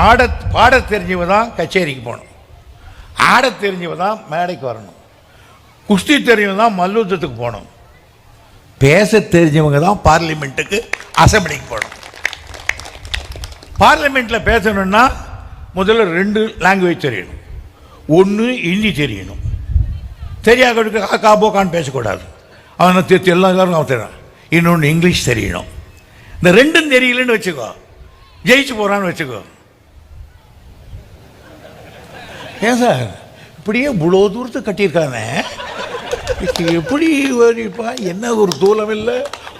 ஆட பாட தெரிஞ்சவ தான் கச்சேரிக்கு போகணும். ஆட தெரிஞ்சவ தான் மேடைக்கு வரணும். குஸ்தி தெரிஞ்சவன் தான் மல்யுத்தத்துக்கு போகணும். பேச தெரிஞ்சவங்க தான் பார்லிமெண்ட்டுக்கு அசம்பிளிக்கு போகணும். பார்லிமெண்ட்டில் பேசணும்னா முதல்ல ரெண்டு லாங்குவேஜ் தெரியணும். ஒன்று ஹிந்தி தெரியணும். தெரியாதவனுக்கு காக்கா போக்கான்னு பேசக்கூடாது. அவனை தேர்த்து எல்லா எல்லாரும் அவன் தெரியும். இன்னொன்று இங்கிலீஷ் தெரியணும். இந்த ரெண்டும் தெரியலன்னு வச்சுக்கோ. ஜெயிச்சு போகிறான்னு வச்சுக்கோ. ஏன் சார்? இப்படியே இவ்வளோ தூரத்தை கட்டியிருக்காங்க. எப்படி வரிப்பா? என்ன ஒரு தூலம் இல்லை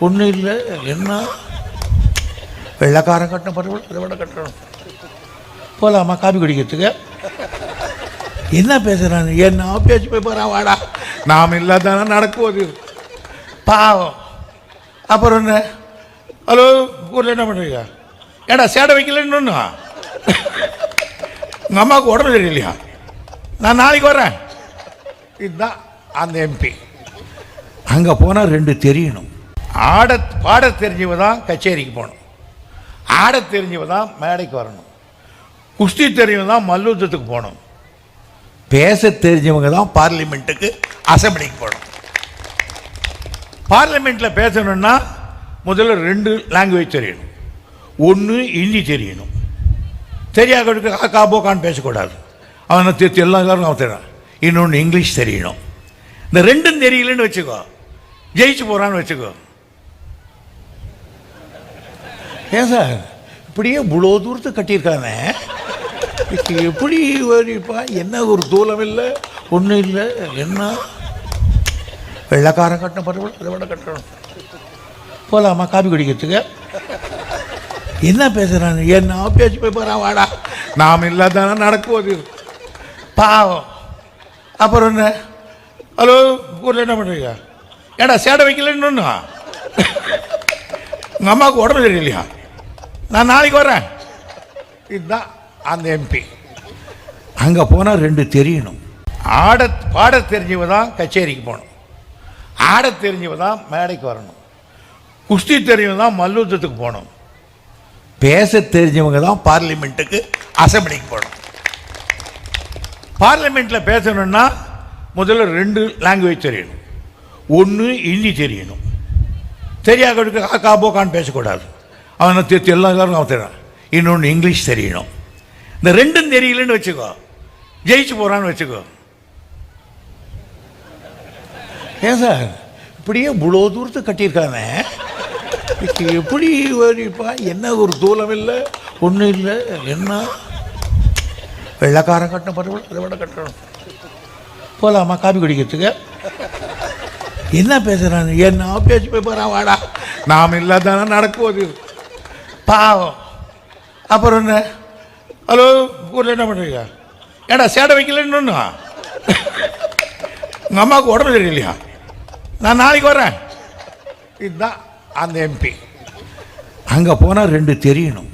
ஒன்றும் இல்லை. என்ன? வெள்ளக்காரன் கட்டின பரவாயில்ல அதை விட கட்டணும். போகலாமா காபி குடிக்கிறதுக்கு? என்ன பேசுகிறான் என்ன பேச்சு போய் போகிறான் வாடா. நாம் இல்லாதானே நடக்குவது? பாவம். அப்புறம் என்ன? ஹலோ ஊரில் என்ன பண்ணுறீங்க ஏடா சேடை வைக்கலன்னு ஒன்று உங்கள் அம்மாவுக்கு உடம்பு தெரியலையா நான் நாளைக்கு வரேன் இதுதான் அந்த எம்பி அங்கே போனால் ரெண்டு தெரியணும். ஆட பாட தெரிஞ்சவ தான் கச்சேரிக்கு போகணும். ஆட தெரிஞ்சவ தான் மேடைக்கு வரணும். குஸ்தி தெரிஞ்சவன் தான் மல்யுத்தத்துக்கு போகணும். பேச தெரிஞ்சவங்க தான் பார்லிமெண்ட்டுக்கு அசம்பிளிக்கு போகணும். பார்லிமெண்ட்டில் பேசணும்னா முதல்ல ரெண்டு லாங்குவேஜ் தெரியணும். ஒன்று ஹிந்தி தெரியணும். தெரியாதவனுக்கு காக்கா போக்கான்னு பேசக்கூடாது. அவனை தெரிஞ்சு எல்லா எல்லாரும் அவன் தெரியும் இன்னொன்று இங்கிலீஷ் தெரியணும். இந்த ரெண்டும் தெரியலன்னு வச்சுக்கோ. ஜெயிச்சு போகிறான்னு வச்சுக்கோ. ஏன் சார்? இப்படியே இவ்வளோ தூரத்தை கட்டியிருக்கானே? எப்படி வரிப்பா? என்ன ஒரு தூலம் இல்லை? ஒன்றும் இல்லை. என்ன? வெள்ளைக்காரன் கட்டணும் பரவாயில்ல அதை விட கட்டணும். போகலாமா காபி குடிக்கிறதுக்கு? என்ன பேசுகிறான் என்ன பேச்சு போய் போகிறான் வாடா. நாம் இல்லாதானே நடக்குவது? பாவம். அப்புறம் என்ன? ஹலோ ஊரில் என்ன பண்ணுறீங்க ஏடா சேடை வைக்கலன்னு ஒன்று உங்கள் அம்மாவுக்கு உடம்பு தெரியலையா நான் நாளைக்கு வரேன். இதுதான் அந்த எம்பி அங்கே போனால் ரெண்டு தெரியணும். ஆட பாட தெரிஞ்சவ தான் கச்சேரிக்கு போகணும். ஆட தெரிஞ்சவ தான் மேடைக்கு வரணும். குஸ்தி தெரிஞ்சவங்க தான் மல்யுத்தத்துக்கு போகணும். பேச தெரிஞ்சவங்க தான் பார்லிமெண்ட்டுக்கு அசம்பிளிக்கு போகணும். பார்லிமெண்ட்டில் பேசணும்னா முதல்ல ரெண்டு லாங்குவேஜ் தெரியணும். ஒன்று ஹிந்தி தெரியணும். தெரியாதவனுக்கு காக்கா போக்கான்னு பேசக்கூடாது. அவனை தெரிஞ்சு எல்லா எல்லாரும் அவன் தெரியும் இன்னொன்று இங்கிலீஷ் தெரியணும். இந்த ரெண்டும் தெரியலன்னு வச்சுக்கோ. ஜெயிச்சு போகிறான்னு வச்சுக்கோ. ஏன் சார்? இப்படியே இவ்வளோ தூரத்தை கட்டியிருக்காங்க எப்படி வரிப்பா என்ன ஒரு தூலம் இல்லை? ஒன்றும் இல்லை. என்ன? வெள்ளைக்காரன் கட்டணும் பரவாயில்ல அதை விட கட்டணும். போகலாமா காபி குடிக்கிறதுக்கு? என்ன பேசுகிறாங்க என்ன பேச்சு போய் போகிறான் வாடா. நாம் இல்லாதானே நடக்குவது? பாவம். அப்புறம் என்ன? ஹலோ ஊரில் என்ன பண்ணுறீங்க ஏடா சேடை வைக்கலன்னு ஒன்று உங்கள் அம்மாவுக்கு உடம்பு தெரியலையா நான் நாளைக்கு வரேன். இதுதான் அந்த எம்பி அங்கே போனால் ரெண்டு தெரியணும்.